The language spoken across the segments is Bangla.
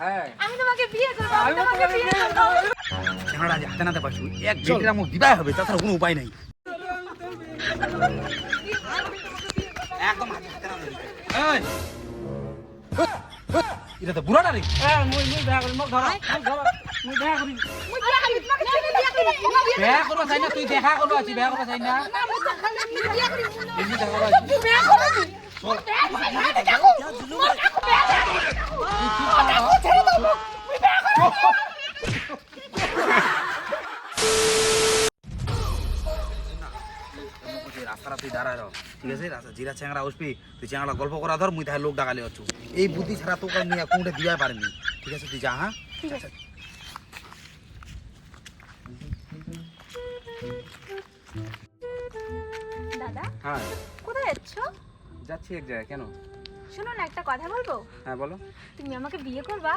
হ্যাঁ। আমি তোমাকে বিয়ে করব আমি তোমাকে বিয়ে করব। হাতে নাতে পারছ। এক বেটির আমার বিদায় হবে তাছাড়া কোনো উপায় নাই। একদম হাতে নাতে এই! এটা তো বুড়াটা রে। হ্যাঁ মুই মুই দেখা করি মোক ধর মোক ধর মুই দেখা করি। মুই বিয়ে করবি তোমাকে ছেলে বিয়ে করবি বিয়ে করবা চাই না তুই দেখা করবা আছি বেয়া করবা চাই না। না মুই তো খালি বিয়ে করবি এমনি দেখা করবা বিয়ে করবি চল। দেখো মোর ঠিক আছে? জিরা চ্যাংরা উঠবি তুই চ্যাংরা গল্প করা ধর মুই তাহলে লোক ডাকালে এই বুদ্ধি ছাড়া তোকে কোনটা দিয়াই পারেনি। ঠিক আছে তুই যা হ্যাঁ? ঠিক আছে। দাদা হ্যাঁ। কোথায় যাচ্ছ? যাচ্ছি এক জায়গায় কেন? শোনো না একটা কথা বলব? হ্যাঁ বলো। তুমি আমাকে বিয়ে করবা?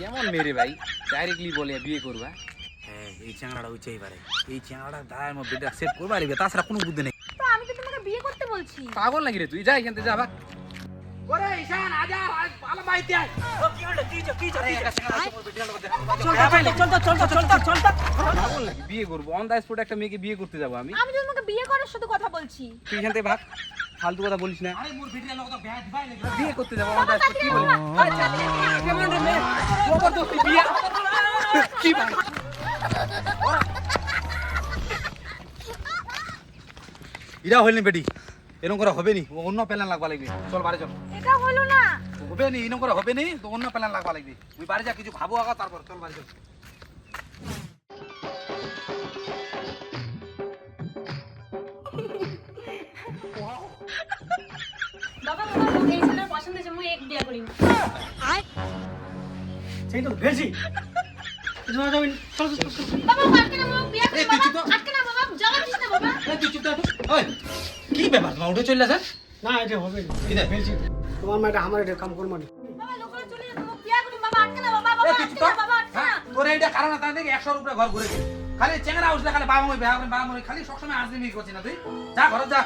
কেমন মেরে ভাই? ডাইরেক্টলি বলে বিয়ে করবা? হ্যাঁ এই পারে এই দাঁড়ায় আমার বেটা সেট করবা পারবে তাছাড়া কোনো বুদ্ধি নেই তো আমি তো তোমাকে বিয়ে করতে বলছি পাগল নাকি রে তুই যা এখান থেকে যা ভাগ ওরে ঈশান আজা ভালো মাইতে আয় ও কি হলো কি কি চল চল চল চল চল পাগল নাকি বিয়ে করব অন দা স্পট একটা মেয়েকে বিয়ে করতে যাব আমি আমি তো তোমাকে বিয়ে করার শুধু কথা বলছি তুই এখান থেকে ভাগ ফালতু কথা বলিস না আরে মোর ভিডিও লোক তো বেয়া দিবাই নাকি বিয়ে করতে যাব অন দা স্পট কি বলি আচ্ছা, কেমন রে মেয়ে জবরদস্তি বিয়ে কি ভাই ইরা হইনি বেটি এরকম করে হবে নি অন্য প্যালেন লাগবা লাগবে। চল বাড়ি চল। এটা হলো না। হবে নি এরকম করে হবে নি তো অন্য প্যালেন লাগবা লাগবে। তুই বাড়ি যা কিছু খাব আগা তারপর চল বাড়ি চল। বাবা বাবা এই ছেলের পছন্দ হয়েছে মুই এক বিয়ে করিম সেই তো ভেজি চল চল চল বাবা আটকে না মোক বিয়ে তুই বাবা। কর। আটকে না বাবা জবাব দিস না বাবা। এই তুই চুপ থাক ওই কি ব্যাপার? তোমার উঠে চলে আসেন না এটা হবে। না কি তোমার মা এটা আমার এটা কাম করব না। হ্যাঁ, না তোর এইটা কারণ আছে দেখি একশো রুপিয়া ঘর ঘুরে খালি চেংরা উঠলে খালি বাবা মই বেহা করে বাবা মই খালি সবসময় আর্জেমি করছি না তুই? যা ঘর যা।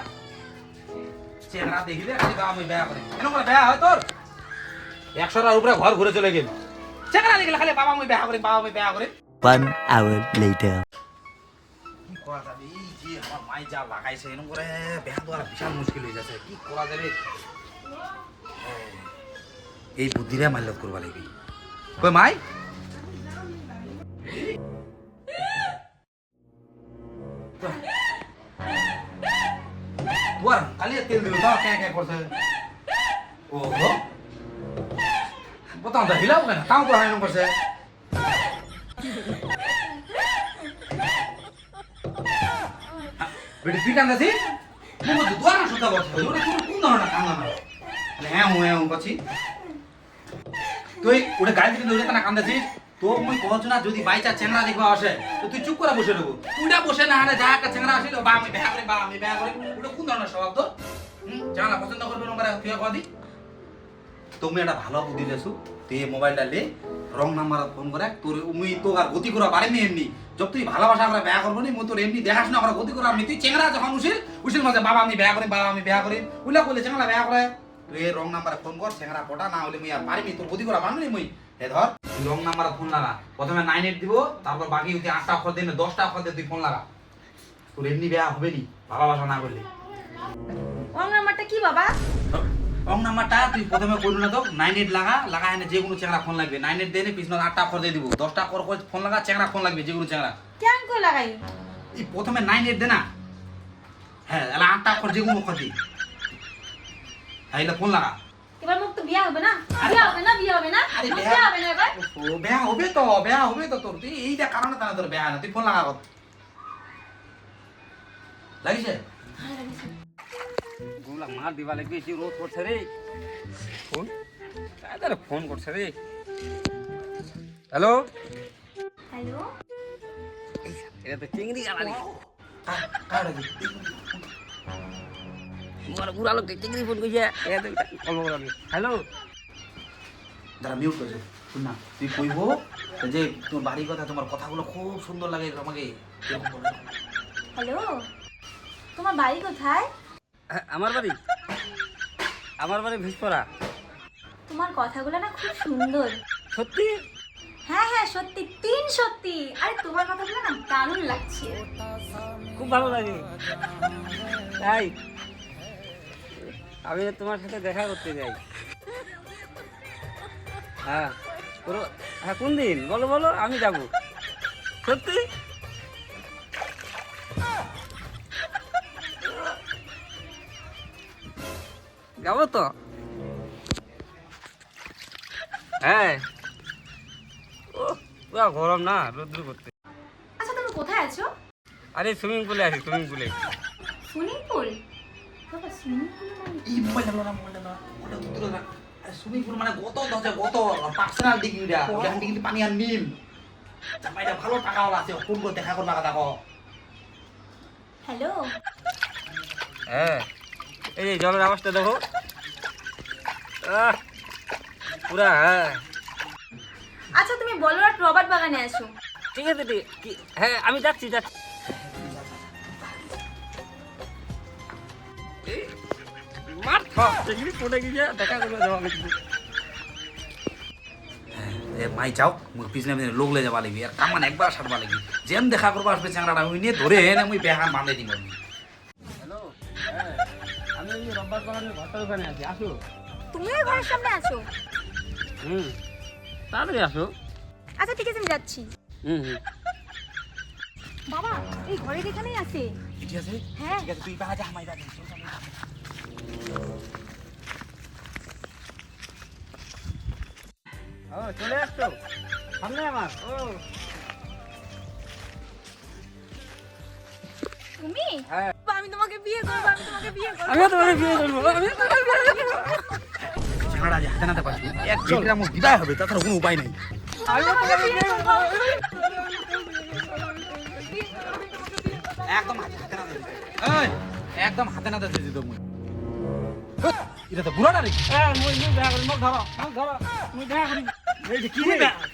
চেংরা দেখিলে খালি বাবা মই বেহা করে। বেহা হয় তোর? একশো টাকার উপরে ঘর ঘুরে চলে গেল। চেংরা দেখলে খালি বাবা মই বেহা করে বাবা মই বেহা করে। One hour later. করা এই যে লাগাইছে এরকম করে বেহা দেওয়া বিশাল মুশকিল হয়ে যাচ্ছে। কি করা যাবে? হ্যাঁ, এই বুদ্ধিরে মাল্যত করবা লাগবে। কই মাই? তোর খালি তেল দিল দাও কে কে করছে? ও হো বোতাম দা হিলাও কেন? তাও হাইন করছে। বেটি, তুই কান্দাছি মুখ তো দোয়ার সুতা বসে ওরে কোন কোন ধরনের কান্দা না হ্যাঁ হুঁ হ্যাঁ করছি তুই ওটা গাড়ি থেকে দৌড়ে না কান্দাছিস তো মুই কহছ না যদি বাইচা চেংড়া দেখবা আসে, তো তুই চুপ করে বসে রবো তুইটা বসে না হারে যা একটা চেংড়া আসিল, বা আমি বেহা করি, বা আমি করি, ওটা কোন ধরনের স্বভাব পছন্দ করবে তুই তুমি একটা ভালো বুদ্ধি লেছু তুই মোবাইলটা লে রং নাম্বার ফোন করে তোর মুই তো আর গতি করা পারিনি এমনি। যত তুই ভালোবাসা আমরা বেয়া করব নি মুই তোর এমনি দেখাশোনা করা গতি করা আমি তুই চেংড়া যখন উঠিল উঠিল মাঝে বাবা আমি বেয়া করি বাবা আমি বেয়া করি। উল্লা করলে চেংড়া বেয়া করে। তুই এই রং নাম্বারে ফোন কর চেংড়া পটা না হলে মুই আর পারিনি তোর গতি করা পারবি মুই। এ ধর রং নাম্বারে ফোন লাগা। প্রথমে নাইন এইট দিব তারপর বাকি তুই আটটা অক্ষর দিন দশটা অক্ষর দিয়ে তুই ফোন লাগা। তোর এমনি বেয়া হবে নি ভালোবাসা না করলে। ওর নাম্বারটা কি বাবা? রং নাম্বারটা তুই প্রথমে করলু না তো নাইন এইট লাগা লাগা এনে যে কোনো চেংড়া ফোন লাগবে। নাইন এইট দিয়ে পিছনে আটটা অক্ষর দিয়ে দিব। দশটা অক্ষর করে ফোন লাগা চেংড়া ফোন লাগবে যে কোনো চেংড়া কেন করে লাগাই এই প্রথমে নাইন এইট দে না। হ্যাঁ এলা আটটা অক্ষর যে কোনো অক্ষর দি হ্যাঁ এলা ফোন লাগা। এবার মুখ তো বিয়ে হবে না? বিয়ে হবে না বিয়ে হবে না? বিয়ে- হবে না এবার? ও বেয়া হবে তো বেয়া হবে তো তোর। তুই এইটা কারণে তা তোর বেয়া না। তুই ফোন লাগা কর। লাগিছে? হ্যাঁ লাগিছে। গুলা মার দিবা লাগবে কি রোদ করছে রে। ফোন? ফোন করছে রে। হ্যালো? হ্যালো? এটা তো চিংড়ি? বড় লোক চিংড়ি ফোন কইছে। এটা তো কল করে হ্যালো? মিউট শুন না তুই কইব যে তোর বাড়ির কথা তোমার কথাগুলো খুব সুন্দর লাগে আমাকে। হ্যালো? তোমার বাড়ি কোথায়? আমার বাড়ি? আমার বাড়ি ভিসপরা তোমার কথাগুলো না খুব সুন্দর। সত্যি? হ্যাঁ হ্যাঁ সত্যি তিন সত্যি। আরে তোমার কথাগুলো না দারুণ লাগছে। খুব ভালো লাগে। তাই? আমি তোমার সাথে দেখা করতে যাই। হ্যাঁ হ্যাঁ কোন দিন বলো বলো আমি যাব। সত্যি? যাব তো? হ্যাঁ ও পুরা গরম না রোদ্র করতে। আচ্ছা তুমি কোথায় আছো? আরে সুইমিং পুলে আছি সুইমিং পুলে। Swimming pool? বাবা সুইমিং পুল মানে এই মোবাইলটা না মোবাইলটা না ওটা উত্তর না। সুইমিং পুল মানে গত দশে গত পার্সোনাল ডিগ্রিটা ওটা ডিগ্রি পানি আর নিম। জামাইটা ভালো টাকা ওলা আছে ফোন করে দেখা করবা কথা হ্যালো? হ্যাঁ। এই জলের আওয়াজটা দেখো। পুরা হ্যাঁ। আচ্ছা তুমি বলো আর রবার্ট বাগানে আছো ঠিক আছে কি- হ্যাঁ আমি যাচ্ছি যাচ্ছি। মার আমি মাই যাও। মুই পিছনে পিছনে লোক লে যাবা লাগবি আর কামান একবার সারবা লাগবি যেম দেখা করবা আসবে চ্যাংড়াটা মুই নিয়ে ধরে এনে মুই বেহান বাঁধে দিম। আমি হ্যাঁ আমি যে রব্বার বাগানের ঘরটার ওখানে আছি আসো। তুমিও এই ঘরের সামনে আছো? হুম তাড়াতাড়ি আসো। আচ্ছা ঠিক আছে আমি যাচ্ছি। হুম হুম। বাবা এই ঘরের এখানেই আছে। ঠিক আছে? হ্যাঁ। ঠিক আছে তুই বাজা ও চলে আসছো? সামনে আমার ও। তুমি হ্যাঁ। আমি তোমাকে বিয়ে করব আমি তোমাকে বিয়ে করব। আমিও তোমাকে বিয়ে করব আমিও তোমাকে বিয়ে করব। চ্যাংড়া যে হাতে নাতে পারছি এক বেটিরা মুখ বিদায় হবে তাছাড়া কোনো উপায় নেই। একদম হাতে নাতে একদম হাতে নাতে দিয়ে দিত মুই এটা তো বুড়াটা রে? হ্যাঁ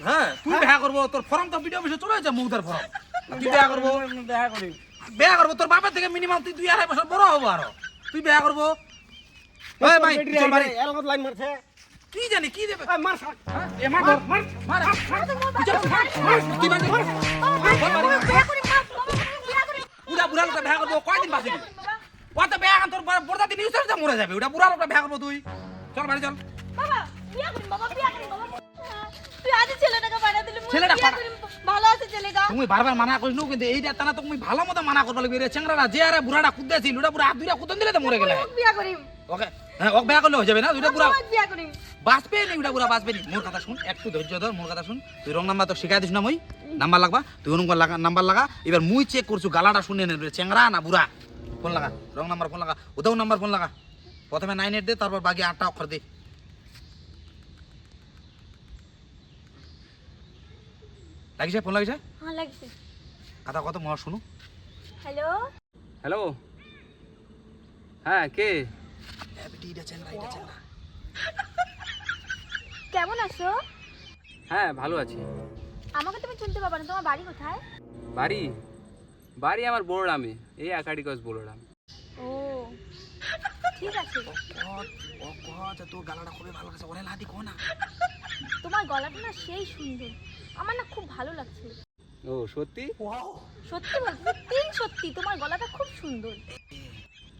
হ্যাঁ। তুই দেখা করব তোর ফর্ম তো ভিডিও অফিসে চলে যাচ্ছে মুখদার ফর্ম। তুই দেখা করব। দেখা করি। বিয়া করব তোর বাপের থেকে মিনিমাম তুই দুই আড়াই বছর বড় হব আরও। তুই বিয়া করব ওই ভাই চল বাড়ি। এলগত লাইন মারছে। কি জানি কি দেবে? মার শালা। হ্যাঁ? এ মার মার মার। তুই চল, মার, মার, তুই বাড়ি? মার। বুড়া বুড়া লোকটা বিয়া করব কয়দিন বাঁচবি ও তো বিয়া তোর বড়দা দিন ইউসার যা মরে যাবে ওটা বুড়া লোকটা বিয়া করব তুই। চল বাড়ি চল। বাবা বিয়ে করিম বাবা বিয়ে করিম বাবা। তুই আজ ছেলেটাকে পাঠা দিলি ছেলেটা ভালো আছে ছেলেটা তুমি বারবার মানা করিস নো কিন্তু এইটা তানা তুমি ভালো মতো মানা করবা লাগবে। রে চেংড়াটা যে আরে বুড়াটা কুদ্দেছিল ওটা বুড়া হাত দুইটা কুদন দিলে তো মরে গেলে। বিয়ে করিম। ওকে হ্যাঁ ওক বিয়া করলে হয়ে যাবে না? দুইটা মুই বিয়ে করিম। বাঁচবে নি ওটা বুড়া বাঁচবে নি? মোর কথা শুন একটু ধৈর্য ধর মোর কথা শুন। তুই রং নাম্বার তো শিখাই দিস না মই। নাম্বার লাগবা? তুই অনুম লাগা নাম্বার লাগা। এবার মুই চেক করছু গালাটা শুনে নে চেংড়া না বুড়া। ফোন লাগা রং নাম্বার ফোন লাগা ওটাও নাম্বার ফোন লাগা। প্রথমে নাইন এইট দে তারপর বাকি আটটা অক্ষর দে। লাগিছে ফোন লাগিছে হ্যাঁ লাগছে কথা কত মহা শুনু হ্যালো হ্যালো হ্যাঁ কে কেমন আছো হ্যাঁ ভালো আছি আমাকে তুমি চিনতে পারবে না তোমার বাড়ি কোথায় বাড়ি বাড়ি আমার বড়রামে এই আকাডিগঞ্জ বড়রাম ও ঠিক আছে ও কত তোর গালাটা খুবই ভালো লাগছে ওরে লাদি কো না তোমার গলাটা না সেই সুন্দর আমার না খুব ভালো লাগছে। ও সত্যি? সত্যি বলছি তিন সত্যি তোমার গলাটা খুব সুন্দর।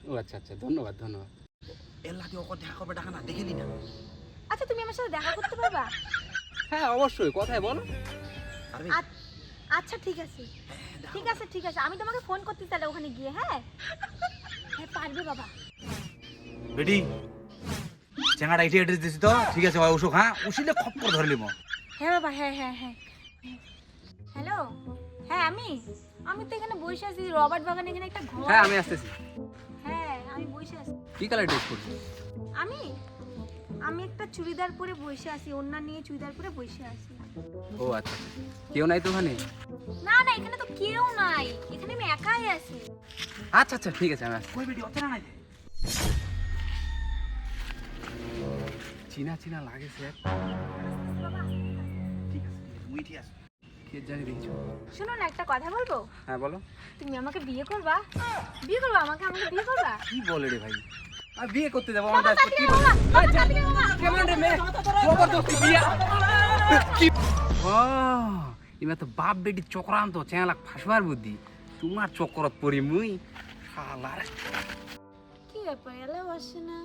ও আচ্ছা আচ্ছা ধন্যবাদ ধন্যবাদ। এর লাদি ওকে দেখা করবে ডাকা না দেখেনি না। আচ্ছা তুমি আমার সাথে দেখা করতে পারবা? হ্যাঁ অবশ্যই কথাই বলো। আচ্ছা ঠিক আছে। ঠিক আছে ঠিক আছে আমি তোমাকে ফোন করতে তাহলে ওখানে গিয়ে হ্যাঁ? হ্যাঁ পারবে বাবা। বেটি চেঙ্গাটা এটি এড্রেস দিছি তো? ঠিক আছে ওই অসুখ হ্যাঁ? উসিলে খপ করে ধরে লিব হ্যাঁ বাবা হ্যাঁ হ্যাঁ হ্যাঁ। হ্যালো? হ্যাঁ আমি? আমি তো এখানে বসে আছি রবার্ট বাগানে এখানে একটা ঘর হ্যাঁ আমি আসতেছি। হ্যাঁ আমি বসে আছি। কি কালার ড্রেস করছি আমি? আমি একটা চুড়িদার পরে বসে আছি ওন্না নিয়ে চুড়িদার পরে বসে আছি। ও আচ্ছা। কেউ নাই তো ওখানে? না না এখানে তো কেউ নাই। এখানে আমি একাই আছি। আচ্ছা আচ্ছা ঠিক আছে আমি আসছি। কই বেটি অচেনা নাই চিনা চিনা লাগে স্যার কে জানি দেখছ। শোনো না একটা কথা বলব? হ্যাঁ বলো। তুমি আমাকে বিয়ে করবা? বিয়ে করবা? আমাকে আমাকে বিয়ে করবা? কি বলে রে ভাই? আর বিয়ে করতে যাব আজকে তাড়াতাড়ি কি বলে। কেমন রে মেয়ে? জবরদস্তি বিয়ে ও ইমা তো বাপ বেটি চক্রান্ত চেঁলাক ফাঁসবার বুদ্ধি। তোমার চক্করত পড়ি মুই শালার কি ব্যাপার এলা বসে না।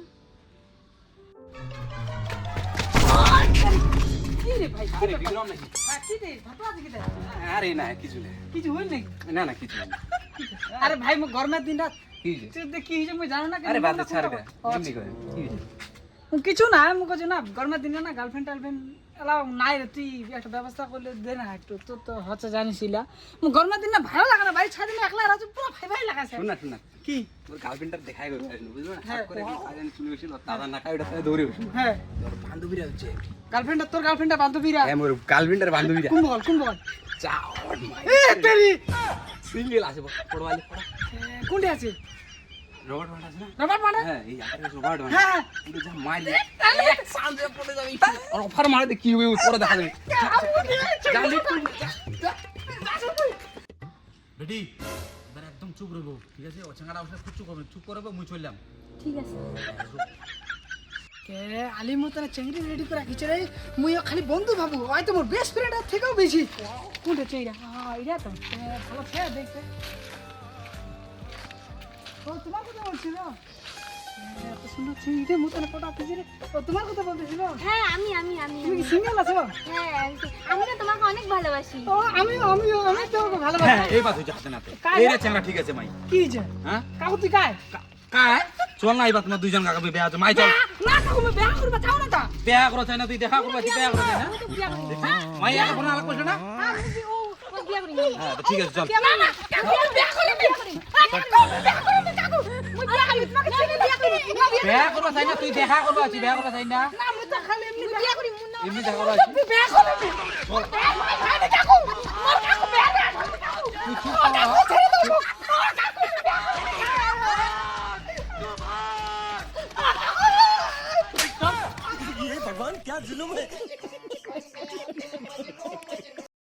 কি রে ভাই আরে বিক্রম নাকি হ্যাঁ, কি রে থাপড়া আছে কি? আরে না কিছু না কিছু হইল নাকি? না না কিছু আরে ভাই মো গরমের দিন রাত। কি হইছে? তুই কি হইছে মই জানো না আরে বাদ ছাড় দে। এমনি করে কি হইছে? ও, কিছু না আমি কইছি না গরমের দিনে না গার্লফ্রেন্ড টার্লফ্রেন্ড নাই রে তুই একটা ব্যবস্থা করলে দে না একটু তোর তো হচ্ছে জানিসিলা গরমের দিন না ভালো লাগে না বাড়ি ছাড়ি একলা রাজু পুরো ভাই ভাই লাগাছে শোন কি? তোর গার্লফ্রেন্ডটা দেখাই পারিনি বুঝলো না? হ্যাঁ। হাত করে আজান চলে গেছিল দাদা না খাই ওটা দৌড়ে বসে হ্যাঁ। তোর বান্ধবীরা হচ্ছে। গার্লফ্রেন্ড তোর গার্লফ্রেন্ড বান্ধবীরা? হ্যাঁ মোর গার্লফ্রেন্ডের বান্ধবীরা। কোন বল কোন বল চাওয়ার এ তেরি। সিঙ্গেল আছে পড়বালি পড়া। কোনটি আছে? রবার্ট না? হ্যাঁ এই রবার্ট হ্যাঁ পুরো যা মারি সামনে পড়ে যাবে। আর অফার মারে দে কি হবে পরে দেখা যাবে। জানি তুই বেটি এবার একদম চুপ রইব ঠিক আছে? চুপ করবে চুপ করবে মুই চললাম। ঠিক আছে। কে আলি চেংড়ি রেডি করে রাখিছে রে? মুই খালি বন্ধু ভাবু ওই তো মোর বেস্ট ফ্রেন্ড এর থেকেও বেশি। কোনটা চেংড়া হ্যাঁ এটা তো। ভালো খেয়ে দেখতে ও তোমার কথা বলছিল? এ, এত সুন্দর চিংড়ি মতন ফটো আঁকিছে রে। ও তোমার কথা বলতেছিল? হ্যাঁ আমি আমি আমি তুমি কি সিঙ্গেল আছো? হ্যাঁ আমি- আমি তোমাকে অনেক ভালোবাসি। ও আমি আমি আমি তোমাকে হ্যাঁ এই বাত হইছে হাতে এই রে ছেঙ্গা ঠিক আছে মাই। কি হয়েছে? হ্যাঁ? কাকু তুই কায় কায় চল না এবার তোমার দুইজন কাকা বিয়া আছে মাই চল। না কাকু আমি বিয়া করবা চাও না তা? বিয়া করো চাই না তুই দেখা করবা বিয়া না। মাই কোনো আলাপ করছ না? আমি ও বিয়া করি না। হ্যাঁ ঠিক আছে চল। না। না, না। কাকু, বিয়া করি বিয়া করবা চাই তুই দেখা করবা আছি বিয়া করবা চাই না? না মুই তো খালি এমনি মুই বিয়া করি, মুই না- এমনি দেখা করবা আছি তুই বিয়া করবি বিয়া করি, খাই না, কাকু। মোর